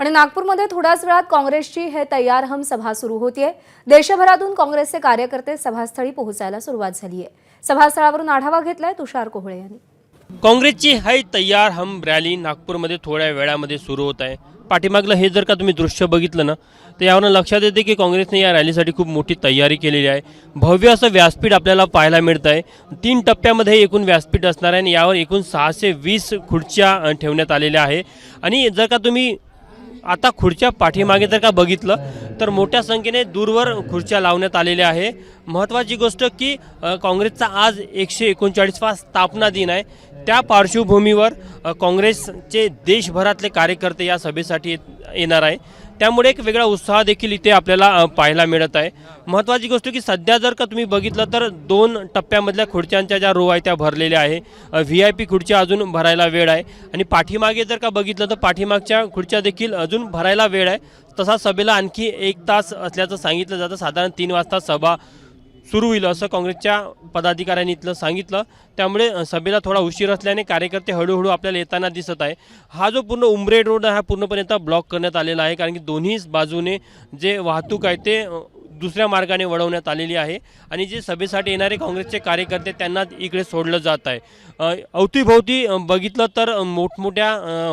आणि नागपूरमध्ये थोड्याच वेळात काँग्रेसची हे तयार हम सभा सुरू होतीये. देशभरातून काँग्रेसचे कार्यकर्ते सभास्थळी पोहोचायला सुरुवात झाली आहे सभास्थळावरून आढावा घेतलाय तुषार कोहळे यांनी. काँग्रेसची हाय तयार हम रॅली नागपूरमध्ये थोड्या वेळामध्ये सुरू होत आहे. पाठीमागलं हे जर का तुम्ही दृश्य बघितलं ना तर यावरून लक्षात येते की काँग्रेसने या रॅलीसाठी खूप मोठी तयारी केलेली आहे. भव्य असं व्यासपीठ आपल्याला पाहायला मिळतं आहे तीन टप्प्यामध्ये एकूण व्यासपीठ असणार आहे आणि यावर एकूण सहाशे वीस खुर्च्या ठेवण्यात आलेल्या आहे. आणि जर का तुम्ही आता खुर्च्या पाठीमागे जर का बघितलं तर मोठ्या संख्येने दूरवर खुर्च्या लावण्यात आलेल्या आहे. महत्त्वाची गोष्ट की काँग्रेसचा आज एकशे एकोणचाळीसवा स्थापना दिन आहे. त्या पार्श्वभूमीवर काँग्रेसचे देशभरातले कार्यकर्ते या सभेसाठी येत- येणार आहे. त्यामुळे एक वेगळा उत्साह देखील इथे आपल्याला पाहायला मिळत आहे. महत्त्वाची गोष्ट की सध्या जर का तुम्ही बघितलं तर दोन टप्प्यामधल्या खुर्च्यांच्या ज्या रो आहे त्या भरलेल्या आहे. व्ही आय पी खुर्च्या अजून भरायला वेळ आहे. आणि पाठीमागे जर का बघितलं तर पाठीमागच्या खुर्च्या देखील अजून भरायला वेळ आहे. तसा सभेला आणखी एक तास असल्याचं सांगितलं जातं. साधारण तीन वाजता सभा सुरू होईल असं काँग्रेसच्या पदाधिकाऱ्यांनी इथलं सांगितलं. त्यामुळे सभेला थोडा उशीर असल्याने कार्यकर्ते हळूहळू आपल्याला येताना दिसत आहे. हा जो पूर्ण उमरेड रोड हा पूर्णपणे आता ब्लॉक करण्यात आलेला आहे कारण की दोन्ही बाजूने जे वाहतूक आहे ते दुसऱ्या मार्गाने वळवण्यात आलेली आहे. आणि जे सभेसाठी येणारे काँग्रेसचे कार्यकर्ते त्यांना इकडे सोडलं जात आहे. अवतीभोवती बघितलं तर मोठमोठ्या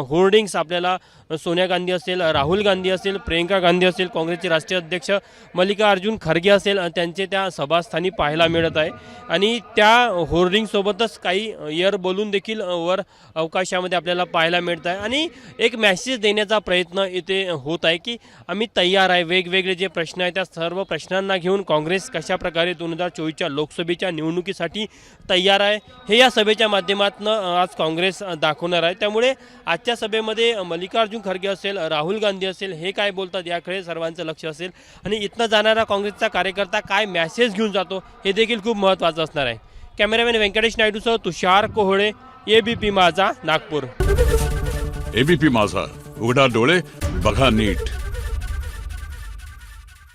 होर्डिंग्स आपल्याला सोनिया गांधी असेल राहुल गांधी असेल प्रियंका गांधी असेल काँग्रेसचे राष्ट्रीय अध्यक्ष मल्लिकार्जुन खरगे असेल त्यांचे त्या सभास्थानी पाहायला मिळत आहे. आणि त्या होर्डिंगसोबतच काही एअर बोलून देखील वर अवकाशामध्ये आपल्याला पाहायला मिळत आहे. आणि एक मॅसेज देण्याचा प्रयत्न इथे होत आहे की आम्ही तयार आहे. वेगवेगळे जे प्रश्न आहेत त्या सर्व प्रश्नांना घेऊन काँग्रेस कशाप्रकारे दोन हजार चोवीसच्या लोकसभेच्या निवडणुकीसाठी तयार आहे हे या सभेच्या माध्यमातून आज काँग्रेस दाखवणार आहे. त्यामुळे आजच्या सभेमध्ये मल्लिकार्जुन मल्लिकार्जुन खरगे असेल राहुल गांधी असेल हे काय बोलतात याकडे सर्वांचं लक्ष असेल. आणि इथनं जाणारा काँग्रेसचा कार्यकर्ता काय मॅसेज घेऊन जातो हे देखील खूप महत्त्वाचं असणार आहे. Cameraman Venkatesh नायडूसह Tushar Kohale A B P माझा नागपूर. एबीपी माझा उघडा डोळे बघा नीट.